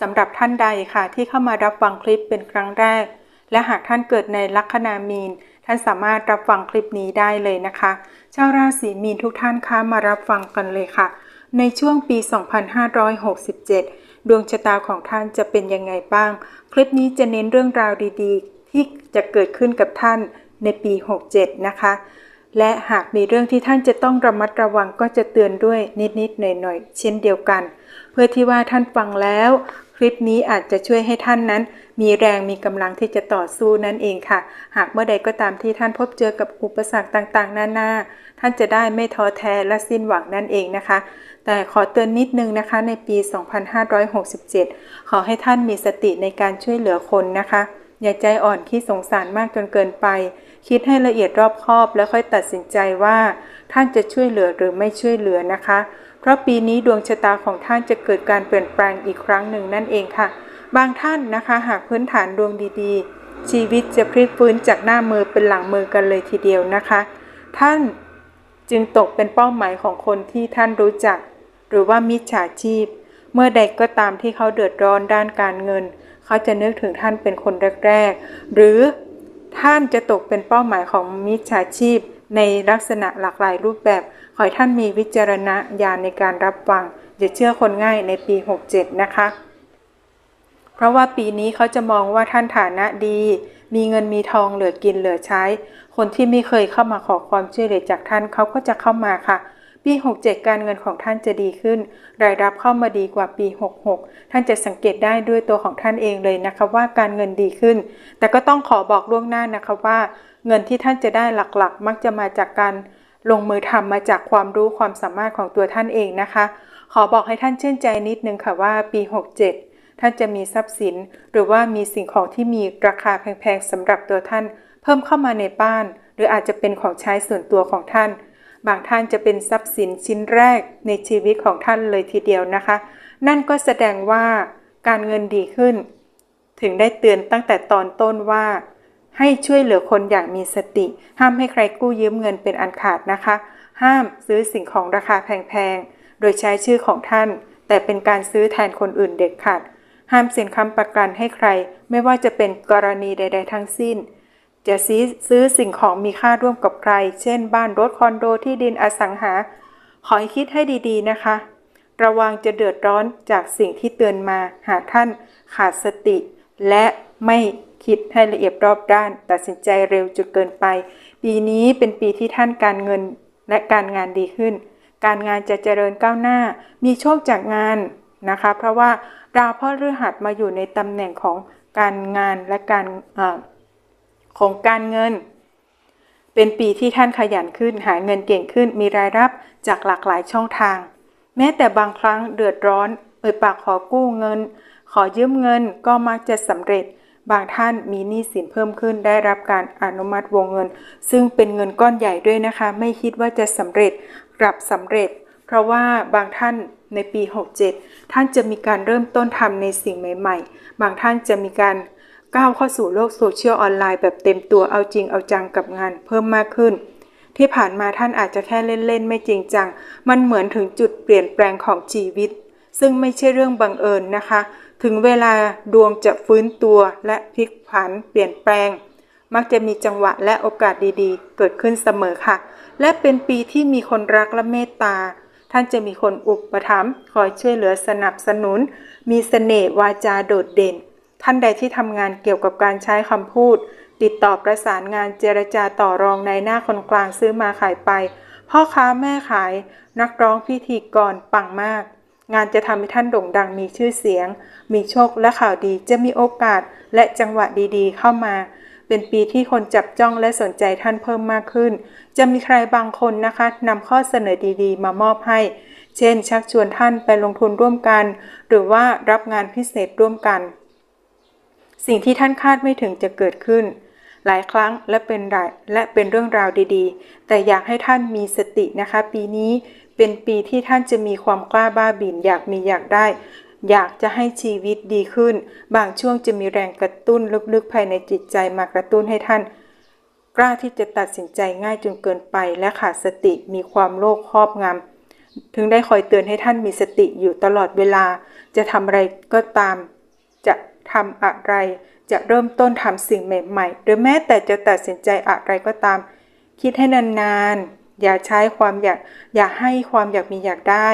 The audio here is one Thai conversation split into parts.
สำหรับท่านใดค่ะที่เข้ามารับฟังคลิปเป็นครั้งแรก และหากท่านเกิดในลัคนามีน ท่านสามารถรับฟังคลิปนี้ได้เลยนะคะ ชาวราศีมีนทุกท่านคะมารับฟังกันเลยค่ะ ในช่วงปี 2567 ดวงชะตาของท่านจะเป็นยังไงบ้าง คลิปนี้จะเน้นเรื่องราวดีๆ ที่จะเกิดขึ้นกับท่านในปี 67 นะคะ และหากมีเรื่องที่ท่านจะต้องระมัดระวังก็จะเตือนด้วยนิดๆหน่อยๆเช่นเดียวกัน เพื่อที่ว่าท่านฟังแล้ว คลิปนี้อาจจะช่วยให้ท่านนั้น มีแรงมีกำลังที่จะต่อสู้นั่นเองค่ะ หากเมื่อใดก็ตามที่ท่านพบเจอกับอุปสรรคต่างๆ นานาท่านจะได้ไม่ท้อแท้และสิ้นหวังนั่นเองนะคะ แต่ขอเตือนนิดนึงนะคะ ในปี 2567 ขอให้ท่านมีสติในการช่วยเหลือคนนะคะอย่าใจอ่อนขี้สงสารมากจนเกินไป คิดให้ละเอียดรอบคอบแล้วค่อยตัดสินใจว่า ท่านจะช่วยเหลือหรือไม่ช่วยเหลือนะคะ เพราะปีนี้ดวงชะตาของท่านจะเกิดการเปลี่ยนแปลงอีกครั้งหนึ่งนั่นเองค่ะ บางท่านนะคะหากพื้นฐานดวงดีๆ ชีวิตจะพลิกฟื้นจากหน้ามือเป็นหลังมือกันเลยทีเดียวนะคะ ท่านจึงตกเป็นเป้าหมายของคนที่ท่านรู้จัก หรือว่ามิจฉาชีพ เมื่อใดก็ตามที่เขาเดือดร้อนด้านการเงิน เขาจะนึกถึงท่านเป็นคนแรก ๆ หรือ ท่านจะตกเป็นเป้าหมายของมิจฉาชีพ ในลักษณะหลากหลายรูปแบบ ขอให้ท่านมีวิจารณญาณในการรับฟังอย่าเชื่อคนง่ายในปี 67 นะคะ เพราะว่าปีนี้เขาจะมองว่าท่านฐานะดี มีเงินมีทองเหลือกินเหลือใช้ คนที่ไม่เคยเข้ามาขอความช่วยเหลือจากท่านเขาก็จะเข้ามาค่ะ ปี 67 การเงินของท่านจะดีขึ้น รายรับเข้ามาดีกว่าปี 66 ท่านจะสังเกตได้ด้วยตัวของท่านเองเลยนะคะว่าการเงินดีขึ้น แต่ก็ต้องขอบอกล่วงหน้านะคะว่า เงินที่ท่านจะได้หลักๆ มักจะมาจากการลงมือทำมาจากความรู้ความสามารถของตัวท่านเองนะคะ ขอบอกให้ท่านชื่นใจนิดนึงค่ะว่าปี 67 ท่านจะมีทรัพย์สิน หรือว่ามีสิ่งของที่มีราคาแพงๆสำหรับตัวท่าน เพิ่มเข้ามาในบ้าน หรืออาจจะเป็นของใช้ส่วนตัวของท่าน บางท่านจะเป็นทรัพย์สินชิ้นแรกในชีวิตของท่านเลยทีเดียวนะคะ นั่นก็แสดงว่าการเงินดีขึ้น ถึงได้เตือนตั้งแต่ตอนต้นว่า ให้ช่วยเหลือคนอย่างมีสติ ห้ามให้ใครกู้ยืมเงินเป็นอันขาดนะคะ ห้ามซื้อสิ่งของราคาแพงๆ โดยใช้ชื่อของท่าน แต่เป็นการซื้อแทนคนอื่นเด็ดขาด ห้ามเซ็นค้ำประกันให้ใคร ไม่ว่าจะเป็นกรณีใด ๆ ทั้งสิ้น จะซื้อซื้อสิ่งของมีค่าร่วมกับใคร เช่น บ้านรถคอนโดที่ดินอสังหา ขอให้คิดให้ดีๆนะคะ ระวังจะเดือดร้อนจากสิ่งที่เตือนมา หากท่านขาดสติ และไม่คิดให้ละเอียดรอบด้าน ตัดสินใจเร็วจนเกินไป ปีนี้เป็นปีที่ท่านการเงินและการงานดีขึ้น การงานจะเจริญก้าวหน้า มีโชคจากงานนะคะ เพราะว่าดาวพ่อฤหัสมาอยู่ในตำแหน่งของการงานและการ ของการเงิน เป็นปีที่ท่านขยันขึ้นหาเงินเก่งขึ้นมีรายรับจากหลากหลายช่องทาง แม้แต่บางครั้งเดือดร้อน เอ่ยปากขอกู้เงิน ขอยืมเงินก็มักจะสำเร็จ บางท่านมีหนี้สินเพิ่มขึ้นได้รับการอนุมัติวงเงิน ซึ่งเป็นเงินก้อนใหญ่ด้วยนะคะ ไม่คิดว่าจะสำเร็จกลับสำเร็จ เพราะว่าบางท่านในปี 67 ท่านจะมีการเริ่มต้นทำในสิ่งใหม่ ๆ บางท่านจะมีการ ก้าวเข้าสู่โลกโซเชียลออนไลน์แบบเต็มตัวเอาจริงเอาจังกับงานเพิ่มมากขึ้น ที่ผ่านมาท่านอาจจะแค่เล่นๆ ไม่จริงจัง มันเหมือนถึงจุดเปลี่ยนแปลงของชีวิต ซึ่งไม่ใช่เรื่องบังเอิญนะคะ ถึงเวลาดวงจะฟื้นตัวและพลิกผันเปลี่ยนแปลง มักจะมีจังหวะและโอกาสดีๆ เกิดขึ้นเสมอค่ะ และเป็นปีที่มีคนรักและเมตตาท่านจะมีคนอุปถัมภ์คอยช่วยเหลือสนับสนุน มีเสน่ห์วาจาโดดเด่น ท่านใดที่ทำงานเกี่ยวกับการใช้คำพูด ติดต่อประสานงานเจรจาต่อรองในหน้าคนกลางซื้อมาขายไป พ่อค้าแม่ขาย นักร้องพิธีกรปังมาก งานจะทำให้ท่านโด่งดังมีชื่อเสียง มีโชคและข่าวดีจะมีโอกาสและจังหวะดีๆ เข้ามา เป็นปีที่คนจับจ้องและสนใจท่านเพิ่มมากขึ้น จะมีใครบางคนนะคะนำข้อเสนอดีๆ มามอบให้ เช่น ชักชวนท่านไปลงทุนร่วมกัน หรือว่ารับงานพิเศษร่วมกัน สิ่งที่ท่านคาดไม่ถึงจะเกิดขึ้น หลายครั้งและเป็นรายและเป็นเรื่องราวดีๆ แต่อยากให้ท่านมีสตินะคะ ปีนี้เป็นปีที่ท่านจะมีความกล้าบ้าบิ่นอยากมีอยากได้ อยากจะให้ชีวิตดีขึ้น บางช่วงจะมีแรงกระตุ้นลึกๆภายในจิตใจมากระตุ้นให้ท่าน กล้าที่จะตัดสินใจง่ายจนเกินไป และขาดสติมีความโลภครอบงำถึงได้คอยเตือนให้ท่านมีสติอยู่ตลอดเวลา จะทำอะไรก็ตาม จะ ทำอะไร จะเริ่มต้นทำสิ่งใหม่ๆ หรือแม้แต่จะตัดสินใจอะไรก็ตาม คิดให้นานๆ อย่าใช้ความอยาก อย่าให้ความอยากมีอยากได้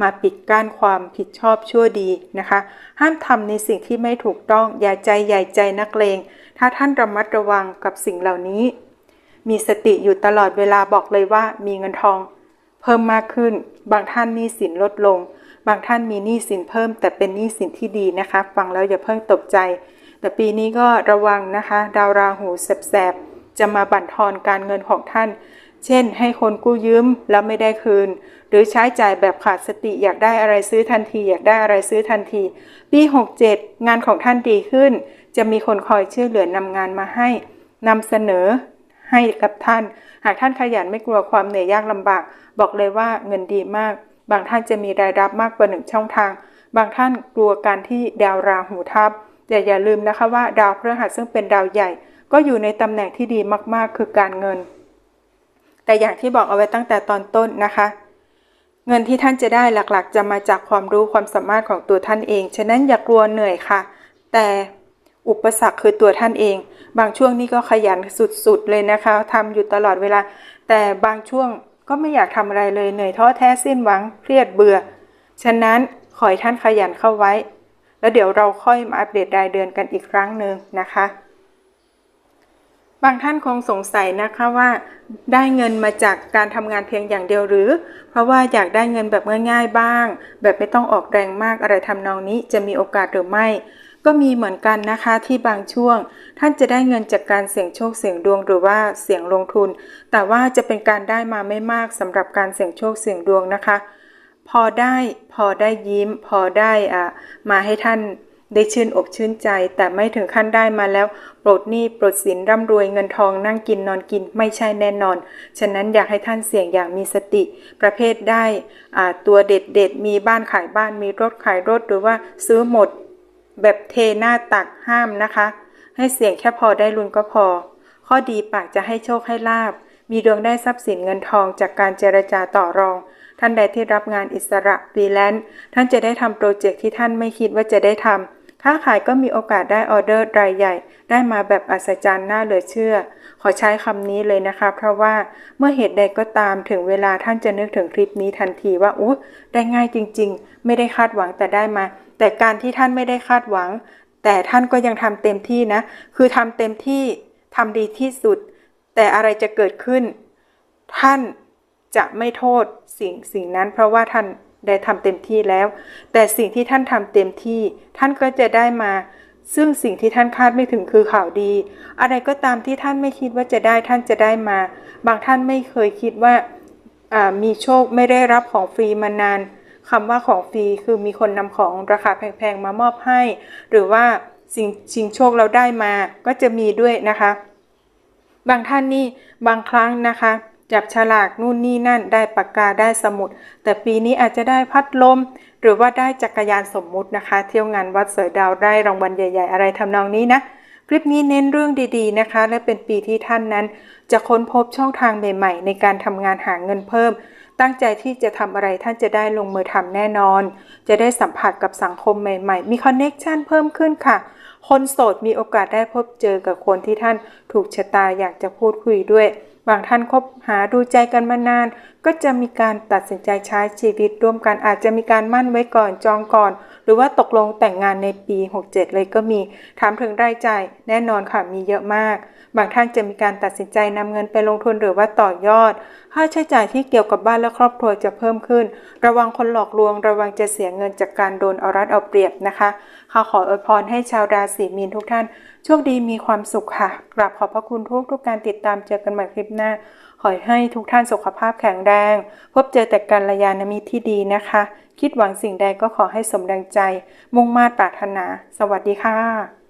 มาปิดกั้นความผิดชอบชั่วดีนะคะ ห้ามทำในสิ่งที่ไม่ถูกต้อง อย่าใจใหญ่ใจนักเลง ถ้าท่านระมัดระวังกับสิ่งเหล่านี้ มีสติอยู่ตลอดเวลาบอกเลยว่ามีเงินทอง เพิ่มมากขึ้น บางท่านหนี้สินลดลง บางท่านมีหนี้สินเพิ่ม แต่เป็นหนี้สินที่ดีนะคะ ฟังแล้วอย่าเพิ่งตกใจ แต่ปีนี้ก็ระวังนะคะ ดาวราหูแสบๆจะมาบั่นทอนการเงินของท่าน เช่น ให้คนกู้ยืมแล้วไม่ได้คืน หรือใช้จ่ายแบบขาดสติอยากได้อะไรซื้อทันที อยากได้อะไรซื้อทันที ปี 67 งานของท่านดีขึ้น จะมีคนคอยช่วยเหลือนำงานมาให้นำเสนอให้กับท่าน หากท่านขยันไม่กลัวความเหนื่อยยากลำบาก บอกเลยว่าเงินดีมาก บางท่านจะมีรายรับมากกว่าหนึ่งช่องทาง บางท่านกลัวการที่ดาวราหูทับแต่อย่าลืมนะคะว่าดาวพฤหัสซึ่งเป็นดาวใหญ่ ก็อยู่ในตำแหน่งที่ดีมากๆ คือการเงิน แต่อย่างที่บอกเอาไว้ตั้งแต่ตอนต้นนะคะ เงินที่ท่านจะได้หลักๆ จะมาจากความรู้ความสามารถของตัวท่านเอง ฉะนั้นอย่ากลัวเหนื่อยค่ะ แต่อุปสรรคคือตัวท่านเอง บางช่วงนี้ก็ขยันสุดๆเลยนะคะทำอยู่ตลอดเวลา แต่บางช่วง ก็ไม่อยากทำอะไรเลยเหนื่อยท้อแท้สิ้นหวังเครียดเบื่อ ฉะนั้นขอให้ท่านขยันเข้าไว้ แล้วเดี๋ยวเราค่อยมาอัปเดตรายเดือนกันอีกครั้งหนึ่งนะคะ บางท่านคงสงสัยนะคะว่า ได้เงินมาจากการทำงานเพียงอย่างเดียวหรือ เพราะว่าอยากได้เงินแบบง่าย ๆบ้าง แบบไม่ต้องออกแรงมากอะไรทำนองนี้จะมีโอกาสหรือไม่ ก็มีเหมือนกันนะคะที่บางช่วง ท่านจะได้เงินจากการเสี่ยงโชคเสี่ยงดวงหรือว่าเสี่ยงลงทุน แต่ว่าจะเป็นการได้มาไม่มากสำหรับการเสี่ยงโชคเสี่ยงดวงนะคะ พอได้พอได้ยิ้ม พอได้อ่ามาให้ท่านได้ชื่นอกชื่นใจ แต่ไม่ถึงขั้นได้มาแล้ว โปรดหนี้โปรดสินร่ำรวยเงินทองนั่งกินนอนกินไม่ใช่แน่นอน ฉะนั้นอยากให้ท่านเสี่ยงอย่างมีสติ ประเภทได้อ่าตัวเด็ดเด็ดมีบ้านขายบ้านมีรถขายรถหรือว่าซื้อหมด แบบเทหน้าตักห้ามนะคะ ให้เสี่ยงแค่พอได้ลุ้นก็พอ ข้อดีปากจะให้โชคให้ลาบ มีดวงได้ทรัพย์สินเงินทองจากการเจรจาต่อรอง ท่านใดที่รับงานอิสระฟรีแลนซ์ท่านจะได้ทำโปรเจกต์ที่ท่านไม่คิดว่าจะได้ทำ ค้าขายก็มีโอกาสได้ออเดอร์รายใหญ่ ได้มาแบบอัศจรรย์น่าเหลือเชื่อ ขอใช้คำนี้เลยนะคะ เพราะว่าเมื่อเหตุใดก็ตามถึงเวลาท่านจะนึกถึงคลิปนี้ทันทีว่าอู้ได้ง่ายจริง ๆ ไม่ได้คาดหวังแต่ได้มา แต่การที่ท่านไม่ได้คาดหวัง แต่ท่านก็ยังทำเต็มที่นะ คือทำเต็มที่ทำดีที่สุด แต่อะไรจะเกิดขึ้น ท่านจะไม่โทษสิ่งสิ่งนั้น เพราะว่าท่าน ได้ทำเต็มที่แล้ว แต่สิ่งที่ท่านทำเต็มที่ ท่านก็จะได้มา ซึ่งสิ่งที่ท่านคาดไม่ถึงคือข่าวดี อะไรก็ตามที่ท่านไม่คิดว่าจะได้ท่านจะได้มา บางท่านไม่เคยคิดว่ามีโชคไม่ได้รับของฟรีมานานคำว่าของฟรีคือมีคนนำของราคาแพงๆมามอบให้ หรือว่าสิ่งชิงโชคเราได้มาก็จะมีด้วยนะคะ บางท่านนี่บางครั้งนะคะ จับฉลากนู่นนี่นั่นได้ปากกาได้สมุด แต่ปีนี้อาจจะได้พัดลม หรือว่าได้จักรยานสมมุตินะคะ เที่ยวงานวัดเสือดาวได้รางวัลใหญ่ ๆ อะไรทำนองนี้นะคลิปนี้เน้นเรื่องดีๆนะคะ และเป็นปีที่ท่านนั้น จะค้นพบช่องทางใหม่ ๆ ในการทำงานหาเงินเพิ่ม ตั้งใจที่จะทำอะไรท่านจะได้ลงมือทำแน่นอน จะได้สัมผัสกับสังคมใหม่ ๆ มีคอนเน็กชันเพิ่มขึ้นค่ะ คนโสดมีโอกาสได้พบเจอกับคนที่ท่านถูกชะตาอยากจะพูดคุยด้วย บางท่านคบหาดูใจกันมานาน ก็จะมีการตัดสินใจใช้ชีวิตร่วมกันอาจจะมีการมั่นไว้ก่อนจองก่อน หรือว่าตกลงแต่งงานในปี 67 เลยก็มีถามถึงรายจ่ายแน่นอนค่ะมีเยอะมาก บางท่านจะมีการตัดสินใจนำเงินไปลงทุนหรือว่าต่อยอด ค่าใช้จ่ายที่เกี่ยวกับบ้านและครอบครัวจะเพิ่มขึ้น ระวังคนหลอกลวง ระวังจะเสียเงินจากการโดนเอารัดเอาเปรียบนะคะข้าขออวยพรให้ชาวราศีมีนทุกท่านโชคดีมีความสุขค่ะกราบขอบพระคุณทุกทุกการติดตามเจอกันใหม่คลิปหน้า ขอให้ทุกท่านสุขภาพแข็งแรง พบเจอแต่การระยานามิตรที่ดีนะคะ คิดหวังสิ่งใดก็ขอให้สมดังใจ มุ่งมาตรปรารถนา สวัสดีค่ะ